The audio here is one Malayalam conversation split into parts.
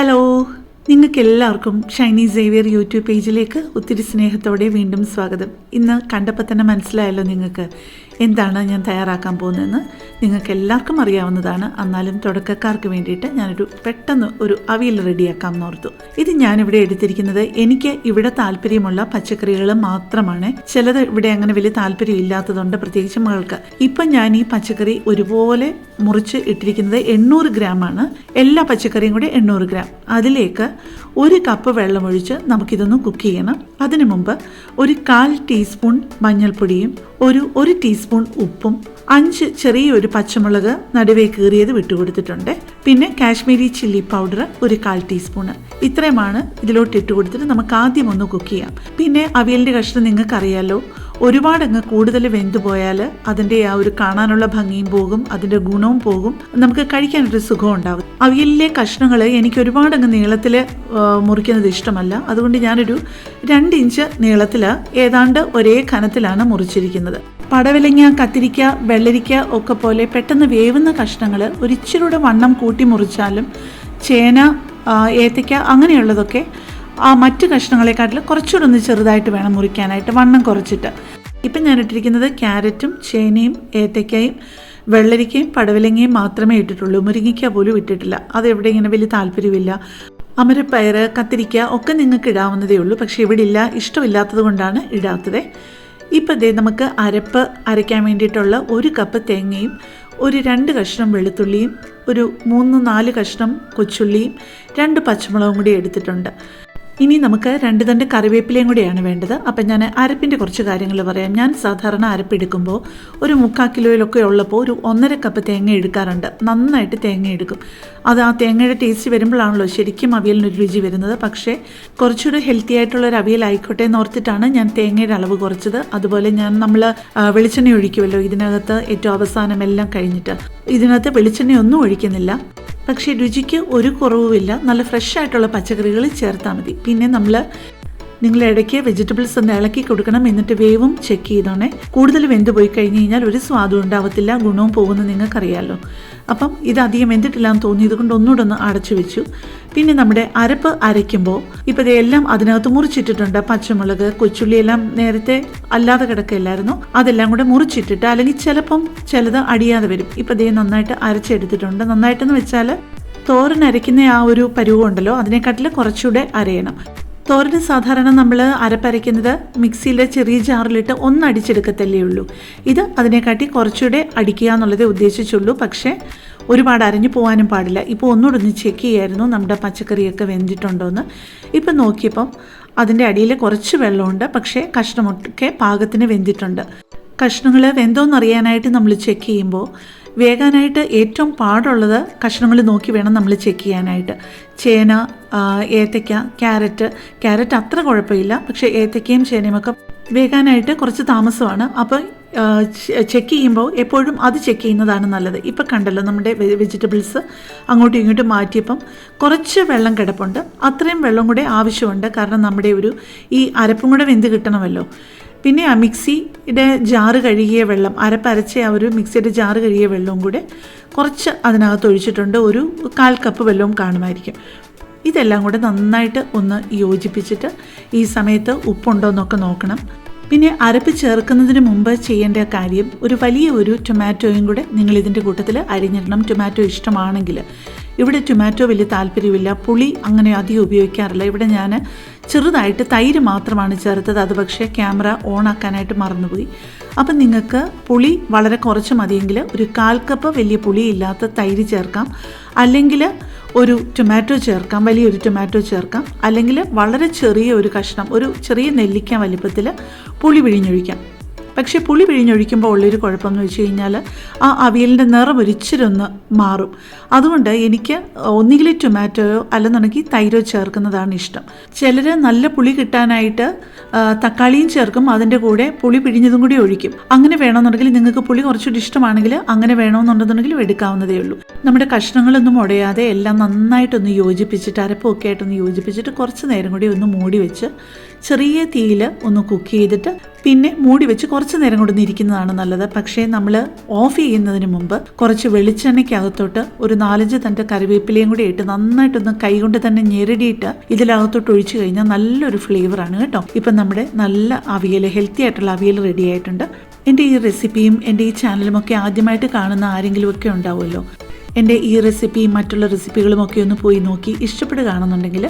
ഹലോ നിങ്ങൾക്ക് എല്ലാവർക്കും ഷൈനി സേവിയർ യൂട്യൂബ് പേജിലേക്ക് ഒത്തിരി സ്നേഹത്തോടെ വീണ്ടും സ്വാഗതം. ഇന്ന് കണ്ടപ്പോൾ തന്നെ മനസ്സിലായല്ലോ നിങ്ങൾക്ക്. എന്താണ് ഞാൻ തയ്യാറാക്കാൻ പോകുന്നതെന്ന്? നിങ്ങൾക്ക് എല്ലാവർക്കും അറിയാവുന്നതാണ്. എന്നാലും തുടക്കക്കാർക്ക് വേണ്ടിയിട്ട് ഞാനൊരു പെട്ടെന്ന് ഒരു അവിയൽ റെഡിയാക്കാം എന്നോർത്തു ഇത് ഞാനിവിടെ എടുത്തിരിക്കുന്നത് എനിക്ക് ഇവിടെ താല്പര്യമുള്ള പച്ചക്കറികൾ മാത്രമാണ്. ചിലത് ഇവിടെ അങ്ങനെ വലിയ താല്പര്യം ഇല്ലാത്തതുകൊണ്ട് പ്രത്യേകിച്ച് മകൾക്ക്. ഇപ്പം ഞാൻ ഈ പച്ചക്കറി ഒരുപോലെ മുറിച്ച് ഇട്ടിരിക്കുന്നത് എണ്ണൂറ് ഗ്രാമാണ്. എല്ലാ പച്ചക്കറിയും കൂടി എണ്ണൂറ് ഗ്രാം. അതിലേക്ക് ഒരു കപ്പ് വെള്ളം ഒഴിച്ച് നമുക്കിതൊന്ന് കുക്ക് ചെയ്യണം. അതിനു മുമ്പ് ഒരു കാൽ ടീസ്പൂൺ മഞ്ഞൾപ്പൊടിയും ഒരു ഒരു ടീസ്പൂൺ ഉപ്പും അഞ്ച് ചെറിയൊരു പച്ചമുളക് നടുവേ കീറിയത് വിട്ടുകൊടുത്തിട്ടുണ്ട്. പിന്നെ കാശ്മീരി ചില്ലി പൗഡർ ഒരു കാൽ ടീസ്പൂണ്. ഇത്രയുമാണ് ഇതിലോട്ട് ഇട്ട് കൊടുത്തിട്ട് നമുക്ക് ആദ്യം ഒന്ന് കുക്ക് ചെയ്യാം. പിന്നെ അവിയലിന്റെ കഷ്ണം നിങ്ങൾക്ക് അറിയാലോ ഒരുപാട് അങ്ങ് കൂടുതൽ വെന്തു പോയാൽ അതിന്റെ ആ ഒരു കാണാനുള്ള ഭംഗിയും പോകും അതിന്റെ ഗുണവും പോകും. നമുക്ക് കഴിക്കാനൊരു സുഖം ഉണ്ടാവും. അവിയലിലെ കഷ്ണങ്ങൾ എനിക്ക് ഒരുപാടങ്ങ് നീളത്തിൽ മുറിക്കുന്നത് ഇഷ്ടമല്ല. അതുകൊണ്ട് ഞാനൊരു രണ്ട് ഇഞ്ച് നീളത്തിൽ ഏതാണ്ട് ഒരേ കനത്തിലാണ് മുറിച്ചിരിക്കുന്നത്. പടവലങ്ങ കത്തിരിക്ക വെള്ളരിക്ക ഒക്കെ പോലെ പെട്ടെന്ന് വേവുന്ന കഷ്ണങ്ങൾ ഒരിച്ചിലൂടെ വണ്ണം കൂട്ടി മുറിച്ചാലും ചേന ഏത്തയ്ക്ക അങ്ങനെയുള്ളതൊക്കെ ആ മറ്റു കഷ്ണങ്ങളെക്കാട്ടിൽ കുറച്ചുകൂടെ ഒന്ന് ചെറുതായിട്ട് വേണം മുറിക്കാനായിട്ട് വണ്ണം കുറച്ചിട്ട്. ഇപ്പം ഞാൻ ഇട്ടിരിക്കുന്നത് ക്യാരറ്റും ചേനയും ഏത്തയ്ക്കയും വെള്ളരിക്കയും പടവലങ്ങയും മാത്രമേ ഇട്ടിട്ടുള്ളൂ. മുരിങ്ങിക്ക പോലും ഇട്ടിട്ടില്ല. അത് എവിടെ ഇങ്ങനെ വലിയ താല്പര്യമില്ല അമരപ്പയർ കത്തിരിക്ക ഒക്കെ നിങ്ങൾക്ക് ഇടാവുന്നതേ ഉള്ളൂ. പക്ഷേ ഇവിടെ ഇല്ല ഇഷ്ടമില്ലാത്തത് കൊണ്ടാണ് ഇടാത്തത്. ഇപ്പം ദേ നമുക്ക് അരപ്പ് അരയ്ക്കാൻ വേണ്ടിയിട്ടുള്ള ഒരു കപ്പ് തേങ്ങയും ഒരു രണ്ട് കഷ്ണം വെളുത്തുള്ളിയും ഒരു മൂന്ന് നാല് കഷ്ണം കൊച്ചുള്ളിയും രണ്ട് പച്ചമുളകും കൂടി എടുത്തിട്ടുണ്ട്. ഇനി നമുക്ക് രണ്ട് തണ്ട് കറിവേപ്പിലയും കൂടിയാണ് വേണ്ടത്. അപ്പം ഞാൻ അരപ്പിന്റെ കുറച്ച് കാര്യങ്ങൾ പറയാം. ഞാൻ സാധാരണ അരപ്പെടുക്കുമ്പോൾ ഒരു മുക്കാൽ കിലോയിലൊക്കെ ഉള്ളപ്പോൾ ഒരു ഒന്നര കപ്പ് തേങ്ങ എടുക്കാറുണ്ട്. നന്നായിട്ട് തേങ്ങ എടുക്കും. അത് ആ തേങ്ങയുടെ ടേസ്റ്റ് വരുമ്പോഴാണല്ലോ ശരിക്കും അവിയലിനൊരു രുചി വരുന്നത്. പക്ഷേ കുറച്ചുകൂടി ഹെൽത്തി ആയിട്ടുള്ള ഒരു അവിയലായിക്കോട്ടെ എന്ന് ഓർത്തിട്ടാണ് ഞാൻ തേങ്ങയുടെ അളവ് കുറച്ചത്. അതുപോലെ ഞാൻ നമ്മൾ വെളിച്ചെണ്ണ ഒഴിക്കുമല്ലോ ഇതിനകത്ത് ഏറ്റവും അവസാനം എല്ലാം കഴിഞ്ഞിട്ട്. ഇതിനകത്ത് വെളിച്ചെണ്ണയൊന്നും ഒഴിക്കുന്നില്ല. പക്ഷേ രുചിക്ക് ഒരു കുറവുമില്ല. നല്ല ഫ്രഷ് ആയിട്ടുള്ള പച്ചക്കറികൾ ചേർത്താൽ മതി. പിന്നെ നമ്മൾ നിങ്ങൾ ഇടയ്ക്ക് വെജിറ്റബിൾസ് ഒന്ന് ഇളക്കി കൊടുക്കണം എന്നിട്ട് വേവും ചെക്ക് ചെയ്തോണേ. കൂടുതൽ വെന്ത് പോയി കഴിഞ്ഞ് കഴിഞ്ഞാൽ ഒരു സ്വാദും ഉണ്ടാവത്തില്ല. ഗുണവും പോകുമെന്ന് നിങ്ങൾക്കറിയാമല്ലോ അപ്പം ഇത് അധികം വെന്തിട്ടില്ല എന്ന് തോന്നിയത് കൊണ്ട് ഒന്നുകൂടെ ഒന്ന് അടച്ചു വെച്ചു. പിന്നെ നമ്മുടെ അരപ്പ് അരയ്ക്കുമ്പോൾ ഇപ്പോൾ ഇതെല്ലാം അതിനകത്ത് മുറിച്ചിട്ടിട്ടുണ്ട്. പച്ചമുളക് കൊച്ചുള്ളി എല്ലാം നേരത്തെ അല്ലാതെ കിടക്കില്ലായിരുന്നു അതെല്ലാം കൂടെ മുറിച്ചിട്ടിട്ട് അല്ലെങ്കിൽ ചിലപ്പം ചിലത് അടിയാതെ വരും. ഇപ്പം ഇതേ നന്നായിട്ട് അരച്ചെടുത്തിട്ടുണ്ട്. നന്നായിട്ടെന്ന് വെച്ചാൽ തോരൻ അരയ്ക്കുന്ന ആ ഒരു പരുവം ഉണ്ടല്ലോ അതിനെക്കാട്ടിൽ കുറച്ചുകൂടെ അരയണം. തോരന് സാധാരണ നമ്മൾ അരപ്പരയ്ക്കുന്നത് മിക്സിയിലെ ചെറിയ ജാറിലിട്ട് ഒന്ന് അടിച്ചെടുക്കത്തല്ലേ ഉള്ളൂ. ഇത് അതിനെക്കാട്ടി കുറച്ചുകൂടെ അടിക്കുക എന്നുള്ളതേ ഉദ്ദേശിച്ചുള്ളൂ. പക്ഷേ ഒരുപാട് അരഞ്ഞു പോകാനും പാടില്ല. ഇപ്പോൾ ഒന്നുകൂടെ ഒന്ന് ചെക്ക് ചെയ്യായിരുന്നു. നമ്മുടെ പച്ചക്കറിയൊക്കെ വെന്തിട്ടുണ്ടോ എന്ന് ഇപ്പം നോക്കിയപ്പം അതിന്റെ അടിയിൽ കുറച്ച് വെള്ളമുണ്ട്. പക്ഷേ കഷ്ണമൊക്കെ പാകത്തിന് വെന്തിട്ടുണ്ട്. കഷ്ണങ്ങൾ വെന്തോന്ന് അറിയാനായിട്ട് നമ്മൾ ചെക്ക് ചെയ്യുമ്പോൾ വേകാനായിട്ട് ഏറ്റവും പാടുള്ളത് കഷ്ണങ്ങൾ നോക്കി വേണം നമ്മൾ ചെക്ക് ചെയ്യാനായിട്ട്. ചേന ഏത്തയ്ക്ക ക്യാരറ്റ്. ക്യാരറ്റ് അത്ര കുഴപ്പമില്ല. പക്ഷേ ഏത്തയ്ക്കയും ചേനയും ഒക്കെ വേകാനായിട്ട് കുറച്ച് താമസമാണ്. അപ്പം ചെക്ക് ചെയ്യുമ്പോൾ എപ്പോഴും അത് ചെക്ക് ചെയ്യുന്നതാണ് നല്ലത്. ഇപ്പം കണ്ടല്ലോ നമ്മുടെ വെജിറ്റബിൾസ് അങ്ങോട്ടും ഇങ്ങോട്ടും മാറ്റിയപ്പം കുറച്ച് വെള്ളം കിടപ്പുണ്ട്. അത്രയും വെള്ളം കൂടെ ആവശ്യമുണ്ട്. കാരണം നമ്മുടെ ഒരു ഈ അരപ്പും കൂടെ വെന്ത് കിട്ടണമല്ലോ. പിന്നെ ആ മിക്സിയുടെ ജാറ് കഴുകിയ വെള്ളം അരപ്പരച്ച ആ ഒരു മിക്സിയുടെ ജാറ് കഴുകിയ വെള്ളവും കൂടെ കുറച്ച് അതിനകത്ത് ഒഴിച്ചിട്ടുണ്ട്. ഒരു കാൽ കപ്പ് വെള്ളവും കാണുമായിരിക്കും. ഇതെല്ലാം കൂടെ നന്നായിട്ട് ഒന്ന് യോജിപ്പിച്ചിട്ട് ഈ സമയത്ത് ഉപ്പുണ്ടോ എന്നൊക്കെ നോക്കണം. പിന്നെ അരപ്പ് ചേർക്കുന്നതിന് മുമ്പ് ചെയ്യേണ്ട കാര്യം ഒരു വലിയ ഒരു ടൊമാറ്റോയും കൂടെ നിങ്ങൾ ഇതിന്റെ കൂട്ടത്തിൽ അരിഞ്ഞിടണം. ടൊമാറ്റോ ഇഷ്ടമാണെങ്കിൽ ഇവിടെ ടൊമാറ്റോ വലിയ താല്പര്യമില്ല പുളി അങ്ങനെ അധികം ഉപയോഗിക്കാറില്ല. ഇവിടെ ഞാൻ ചെറുതായിട്ട് തൈര് മാത്രമാണ് ചേർത്തത്. അത് പക്ഷേ ക്യാമറ ഓൺ ആക്കാനായിട്ട് മറന്നുപോയി. അപ്പം നിങ്ങൾക്ക് പുളി വളരെ കുറച്ച് മതിയെങ്കിൽ ഒരു കാൽ കപ്പ് വലിയ പുളി ഇല്ലാത്ത തൈര് ചേർക്കാം. അല്ലെങ്കിൽ ഒരു ടൊമാറ്റോ ചേർക്കാം. വലിയൊരു ടൊമാറ്റോ ചേർക്കാം. അല്ലെങ്കിൽ വളരെ ചെറിയ ഒരു കഷ്ണം ഒരു ചെറിയ നെല്ലിക്ക വലിപ്പത്തിൽ പുളി പിഴിഞ്ഞൊഴിക്കാം. പക്ഷേ പുളി പിഴിഞ്ഞൊഴിക്കുമ്പോൾ ഉള്ളൊരു കുഴപ്പമെന്ന് വെച്ച് കഴിഞ്ഞാൽ ആ അവിയലിന്റെ നിറം ഒരിച്ചിരൊന്ന് മാറും. അതുകൊണ്ട് എനിക്ക് ഒന്നുകിൽ ടൊമാറ്റോയോ അല്ലെന്നുണ്ടെങ്കിൽ തൈരോ ചേർക്കുന്നതാണ് ഇഷ്ടം. ചിലർ നല്ല പുളി കിട്ടാനായിട്ട് തക്കാളിയും ചേർക്കും അതിന്റെ കൂടെ പുളി പിഴിഞ്ഞതും കൂടി ഒഴിക്കും. അങ്ങനെ വേണമെന്നുണ്ടെങ്കിൽ നിങ്ങൾക്ക് പുളി കുറച്ചുകൂടി ഇഷ്ടമാണെങ്കിൽ അങ്ങനെ വേണമെന്നുണ്ടെന്നുണ്ടെങ്കിലും എടുക്കാവുന്നതേ ഉള്ളൂ. നമ്മുടെ കഷ്ണങ്ങളൊന്നും ഉടയാതെ എല്ലാം നന്നായിട്ടൊന്ന് യോജിപ്പിച്ചിട്ട് അരപ്പൊക്കെ ആയിട്ടൊന്ന് യോജിപ്പിച്ചിട്ട് കുറച്ച് നേരം കൂടി ഒന്ന് മൂടി വെച്ച് ചെറിയ തീയിൽ ഒന്ന് കുക്ക് ചെയ്തിട്ട് പിന്നെ മൂടി വെച്ച് കുറച്ച് നേരം കൊണ്ട് ഇരിക്കുന്നതാണ് നല്ലത്. പക്ഷേ നമ്മൾ ഓഫ് ചെയ്യുന്നതിന് മുമ്പ് കുറച്ച് വെളിച്ചെണ്ണയ്ക്കകത്തോട്ട് ഒരു നാലഞ്ച് തന്റെ കറിവേപ്പിലയും കൂടി ഇട്ട് നന്നായിട്ടൊന്ന് കൈകൊണ്ട് തന്നെ ഞെരടിയിട്ട് ഇതിലകത്തോട്ട് ഒഴിച്ചു കഴിഞ്ഞാൽ നല്ലൊരു ഫ്ലേവറാണ് കേട്ടോ. ഇപ്പം നമ്മുടെ നല്ല അവിയൽ ഹെൽത്തി ആയിട്ടുള്ള അവിയൽ റെഡി ആയിട്ടുണ്ട്. എന്റെ ഈ റെസിപ്പിയും എന്റെ ഈ ചാനലും ഒക്കെ ആദ്യമായിട്ട് കാണുന്ന ആരെങ്കിലും ഒക്കെ ഉണ്ടാവുമല്ലോ? എന്റെ ഈ റെസിപ്പിയും മറ്റുള്ള റെസിപ്പികളും ഒക്കെ ഒന്ന് പോയി നോക്കി ഇഷ്ടപ്പെടുകയാണെന്നുണ്ടെങ്കിൽ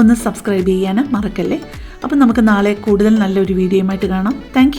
ഒന്ന് സബ്സ്ക്രൈബ് ചെയ്യാനും മറക്കല്ലേ? അപ്പം നമുക്ക് നാളെ കൂടുതൽ നല്ലൊരു വീഡിയോയുമായിട്ട് കാണാം. താങ്ക്